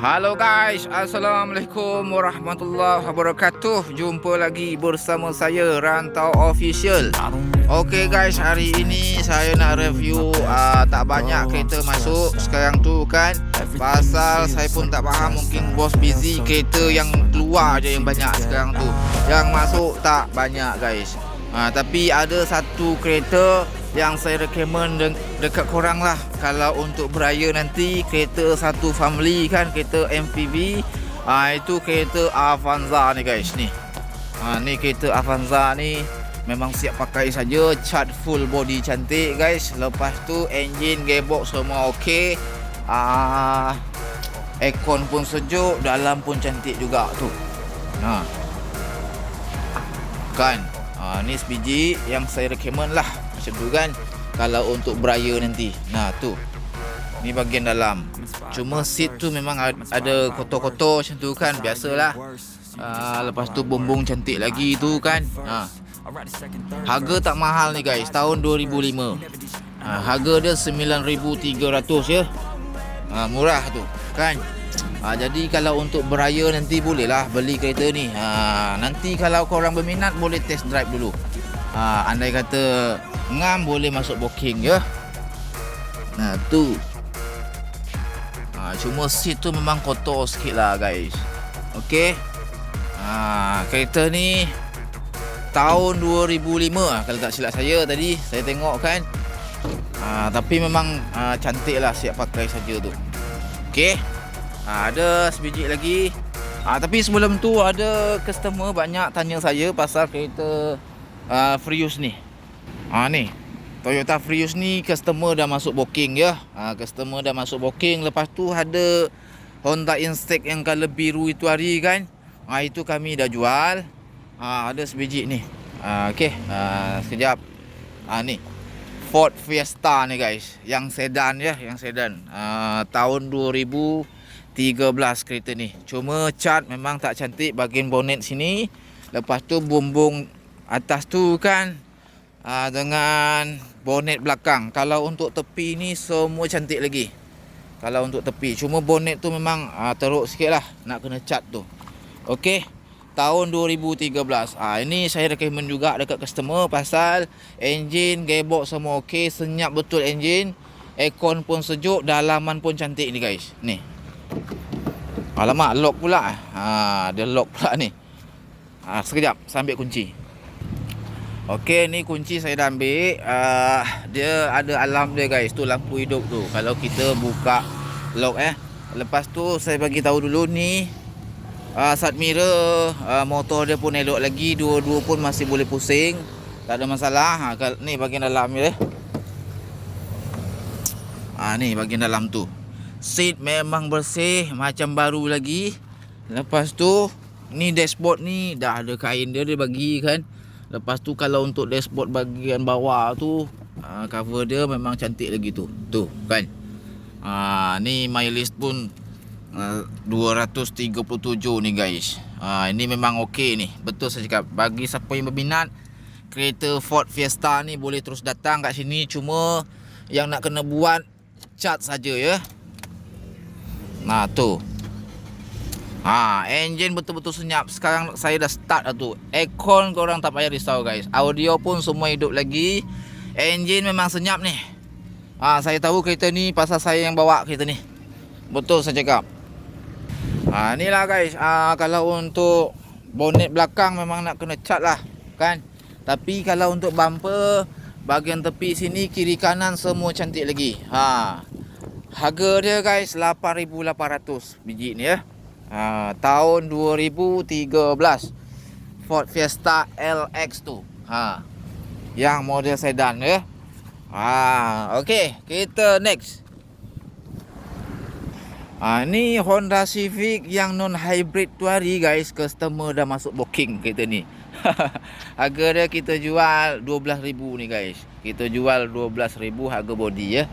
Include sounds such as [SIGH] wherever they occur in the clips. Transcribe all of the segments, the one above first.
Halo guys, Assalamualaikum warahmatullahi wabarakatuh. Jumpa lagi bersama saya Rantau Official. Okey guys, hari ini saya nak review uh, Tak banyak kereta masuk sekarang tu kan? Pasal saya pun tak faham mungkin bos busy Kereta yang keluar je yang banyak sekarang tu. Yang masuk tak banyak guys uh, Tapi ada satu kereta yang saya recommend de- dekat korang lah. Kalau untuk beraya nanti kereta satu family kan kereta MPV ah itu kereta Avanza ni guys ni. Ah ni kereta Avanza ni memang siap pakai saja. Cat full body cantik guys. Lepas tu engine gearbox semua okey. Ah aircon pun sejuk dalam pun cantik juga tu. Nah. Kan ah ni sebiji yang saya recommend lah. Macam tu kan? Kalau untuk beraya nanti. Nah tu. Ni bahagian dalam. Cuma seat tu memang ad- ada kotor-kotor macam tu kan? Biasalah. Uh, lepas tu bumbung cantik lagi tu kan? Ha. harga tak mahal ni guys. Tahun 2005 uh, harga dia 9300 ya. Uh, murah tu kan Ha, jadi kalau untuk beraya nanti bolehlah beli kereta ni. Ha, nanti kalau korang berminat boleh test drive dulu. Ha, andai kata ngam boleh masuk booking ya. Nah tu. Ha, cuma seat tu memang kotor sikit lah guys. Okey. Ha, kereta ni tahun 2005 lah kalau tak silap saya tadi saya tengok kan. Ha, tapi memang ha, cantik lah siap pakai saja tu. Okey. Ha, ada sebiji lagi. Ha, tapi sebelum tu ada customer banyak tanya saya pasal kereta uh, Prius ni. Ha ni. Toyota Prius ni customer dah masuk booking ya. Ha, customer dah masuk booking. Lepas tu ada Honda Instax yang color biru itu hari kan. Ha, itu kami dah jual. Ha, ada sebiji ni. Ha, Okey. Ha, sekejap. Ha, ni. Ford Fiesta ni guys. Yang sedan ya. Yang sedan. Ha, tahun 2000 13 kereta ni. Cuma cat memang tak cantik bahagian bonnet sini. Lepas tu bumbung atas tu kan aa, Dengan bonnet belakang. Kalau untuk tepi ni semua cantik lagi. Kalau untuk tepi. Cuma bonnet tu memang aa, teruk sikit lah Nak kena cat tu. Okey? Tahun 2013 ha, Ini saya recommend juga dekat customer Pasal engine, gearbox semua okey Senyap betul engine Aircon pun sejuk Dalaman pun cantik ni guys. Ni Alamak, lock pula. Ha, dia lock pula ni. Ha, sekejap, saya ambil kunci. Okey, ni kunci saya dah ambil. Uh, dia ada alarm dia guys, tu lampu hidup tu. Kalau kita buka lock eh. Lepas tu saya bagi tahu dulu ni uh, side mirror, uh, motor dia pun elok lagi, dua-dua pun masih boleh pusing. Tak ada masalah. Ha, ni bahagian dalam ni eh. Ah ni bahagian dalam tu. Seat memang bersih macam baru lagi. Lepas tu ni dashboard ni dah ada kain dia dia bagi kan. Lepas tu kalau untuk dashboard bahagian bawah tu uh, cover dia memang cantik lagi tu. Tu kan. Ah ni list pun uh, 237 ni guys. Ah ini memang okey ni. Betul saya cakap. Bagi siapa yang berminat kereta Ford Fiesta ni boleh terus datang kat sini cuma yang nak kena buat cat saja ya. Nah tu. Ha, engine betul-betul senyap. Sekarang saya dah start dah tu. Aircon korang tak payah risau guys. Audio pun semua hidup lagi. Engine memang senyap ni. Ha, saya tahu kereta ni pasal saya yang bawa kereta ni. Betul saya cakap. Ha, ni lah guys. Ha, kalau untuk bonnet belakang memang nak kena cat lah. Kan? Tapi kalau untuk bumper, bahagian tepi sini, kiri kanan semua cantik lagi. Ha, Harga dia guys 8800 biji ni ya. Ha, tahun 2013 Ford Fiesta LX tu. Ha. Yang model sedan ya. Ha, okey, kita next. Ha, ni Honda Civic yang non hybrid tu hari guys, customer dah masuk booking kereta ni. [LAUGHS] harga dia kita jual 12000 ni guys. Kita jual 12000 harga body ya.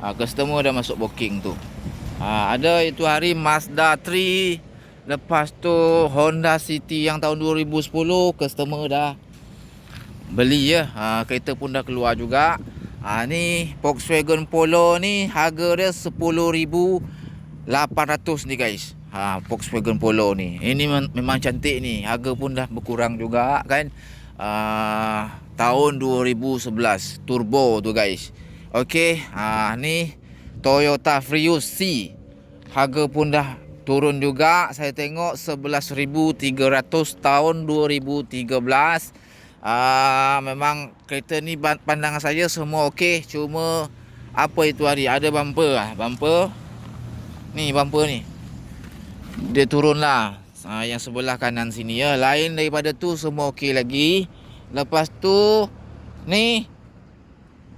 Ha, customer dah masuk booking tu. Ha, ada itu hari Mazda 3. Lepas tu Honda City yang tahun 2010 customer dah beli ya. Ha, kereta pun dah keluar juga. Ha, ni Volkswagen Polo ni harga dia 10,800 800 ni guys. Ha Volkswagen Polo ni. Ini memang cantik ni. Harga pun dah berkurang juga kan. Uh, tahun 2011 turbo tu guys. Okey, ha ni Toyota Prius C. Harga pun dah turun juga. Saya tengok 11,300 tahun 2013. Ah memang kereta ni pandangan saya semua okey. Cuma apa itu hari? Ada bumper ah bumper? Ni bumper ni. Dia turunlah. Ah, yang sebelah kanan sini. Ya lain daripada tu semua okey lagi. Lepas tu ni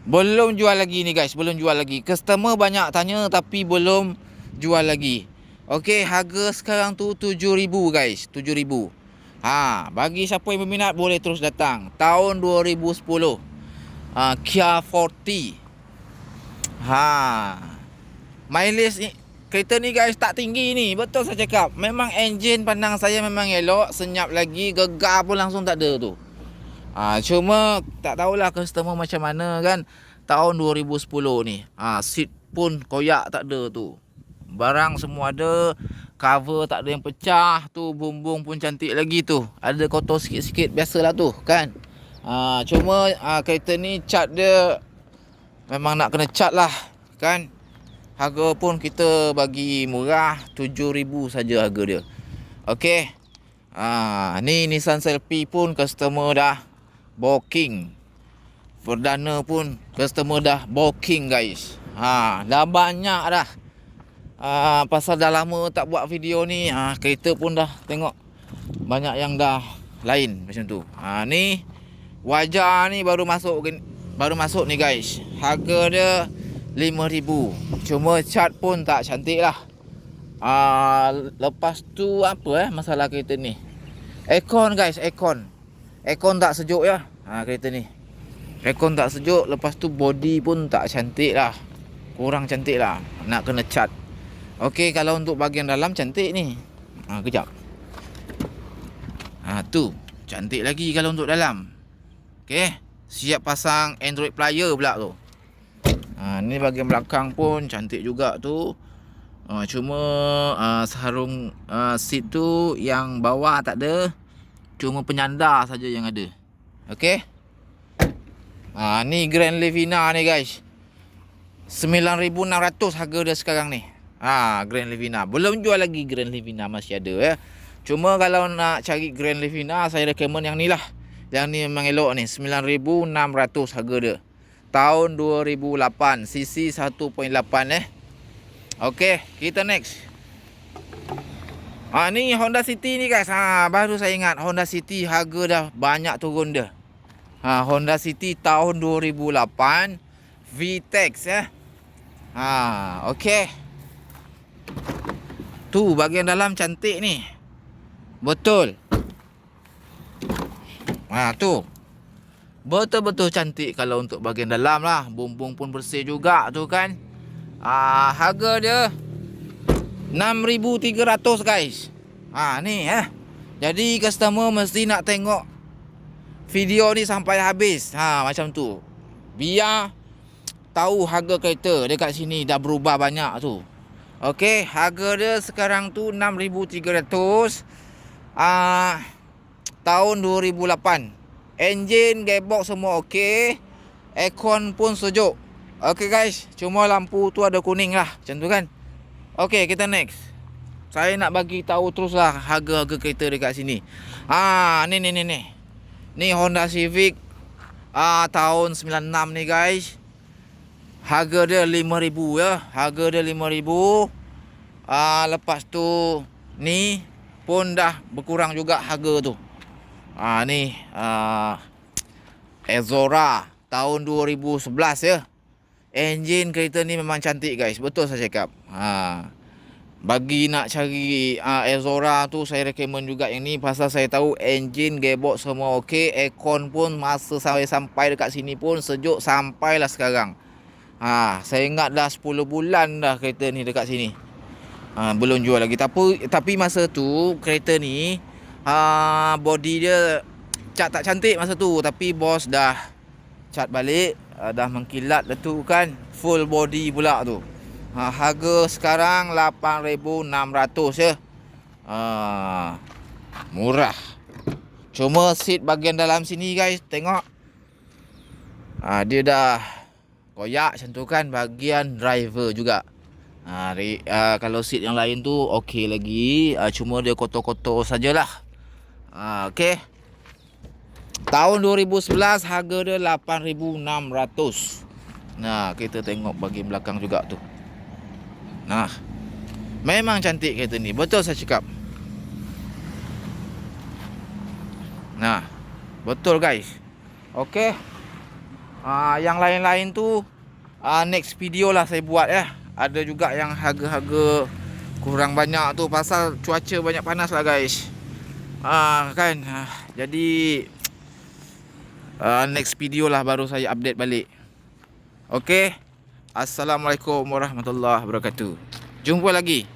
belum jual lagi ni guys belum jual lagi customer banyak tanya tapi belum jual lagi okey harga sekarang tu 7000 guys 7000 Ha, bagi siapa yang berminat boleh terus datang. Tahun 2010. Ha, Kia Forte. Ha. Mileage ni kereta ni guys tak tinggi ni. Betul saya cakap. Memang enjin pandang saya memang elok, senyap lagi, gegar pun langsung tak ada tu. Ha, cuma tak tahulah customer macam mana kan tahun 2010 ni. Ha, seat pun koyak tak ada tu. Barang semua ada cover tak ada yang pecah tu bumbung pun cantik lagi tu. Ada kotor sikit-sikit biasalah tu kan? Ha, cuma ha, kereta ni cat dia memang nak kena cat lah kan? Harga pun kita bagi murah 7000 saja harga dia. Okey. Ha, ni Nissan Selfie pun customer dah booking. Perdana pun customer dah booking guys. Ha, dah banyak dah. Uh, pasal dah lama tak buat video ni uh, kereta pun dah tengok banyak yang dah lain macam tu. Uh, ni wajah ni baru masuk baru masuk ni guys. Harga dia 5000 cuma cat pun tak cantik lah. Uh, lepas tu apa eh masalah kereta ni? Aircon guys aircon aircon tak sejuk ya uh, kereta ni aircon tak sejuk lepas tu body pun tak cantik lah kurang cantik lah nak kena cat Okey, kalau untuk bahagian dalam cantik ni. Ha, kejap. Ha, tu. Cantik lagi kalau untuk dalam. Okey. Siap pasang Android player pula tu. Ha, ni bahagian belakang pun cantik juga tu. Ha, cuma uh, sarung uh, seat tu yang bawah tak ada. Cuma penyandar saja yang ada. Okey. Ha, ni Grand Levina ni guys. 9600 harga dia sekarang ni. Ha, Grand Livina. Belum jual lagi Grand Livina masih ada ya. Cuma kalau nak cari Grand Livina saya recommend yang ni lah. Yang ni memang elok ni. 9600 harga dia. Tahun 2008. CC 1.8 eh. Okey, kita next. Ha, ni Honda City ni guys. Ha, baru saya ingat Honda City harga dah banyak turun dia. Ha, Honda City tahun 2008 VTEC eh. Ha, okey. Tu bahagian dalam cantik ni. Betul. Ha tu. Betul-betul cantik kalau untuk bahagian dalam lah. Bumbung pun bersih juga tu kan. Ah harga dia 6300 guys. Ha ni eh. Jadi customer mesti nak tengok video ni sampai habis. Ha macam tu. Biar tahu harga kereta dekat sini dah berubah banyak tu. Okey, harga dia sekarang tu 6300 ah tahun 2008. Enjin, gearbox semua okey. Aircon pun sejuk. Okey guys, cuma lampu tu ada kuning lah. Macam tu kan. Okey, kita next. Saya nak bagi tahu teruslah harga-harga kereta dekat sini. Ah, ni ni ni ni. Ni Honda Civic ah tahun 96 ni guys. Harga dia 5000 ya. Harga dia 5000. Ah lepas tu ni pun dah berkurang juga harga tu. Ah ni ah Ezora tahun 2011 ya. Enjin kereta ni memang cantik guys. Betul saya cakap. Ha. Bagi nak cari uh, Ezora tu saya recommend juga yang ni pasal saya tahu enjin gearbox semua okey, aircon pun masa sampai sampai dekat sini pun sejuk sampailah sekarang. Ha, saya ingat dah 10 bulan dah kereta ni dekat sini. Ha, belum jual lagi. Tapi tapi masa tu kereta ni ha, body dia cat tak cantik masa tu. Tapi bos dah cat balik. Ha, dah mengkilat tu kan. Full body pula tu. Ha, harga sekarang 8600 ya. Ha, murah. Cuma seat bahagian dalam sini guys, tengok. Ha, dia dah koyak macam tu kan bahagian driver juga. Ha, re, uh, kalau seat yang lain tu okey lagi, uh, cuma dia kotor-kotor sajalah. Ha, okey. Tahun 2011 harga dia 8600. Nah, kita tengok bahagian belakang juga tu. Nah. Memang cantik kereta ni. Betul saya cakap. Nah. Betul guys. Okey. Ah yang lain-lain tu ah next video lah saya buat ya. Ada juga yang harga-harga kurang banyak tu pasal cuaca banyak panas lah guys. Ah kan. Ah, jadi ah, next video lah baru saya update balik. Okey. Assalamualaikum warahmatullahi wabarakatuh. Jumpa lagi.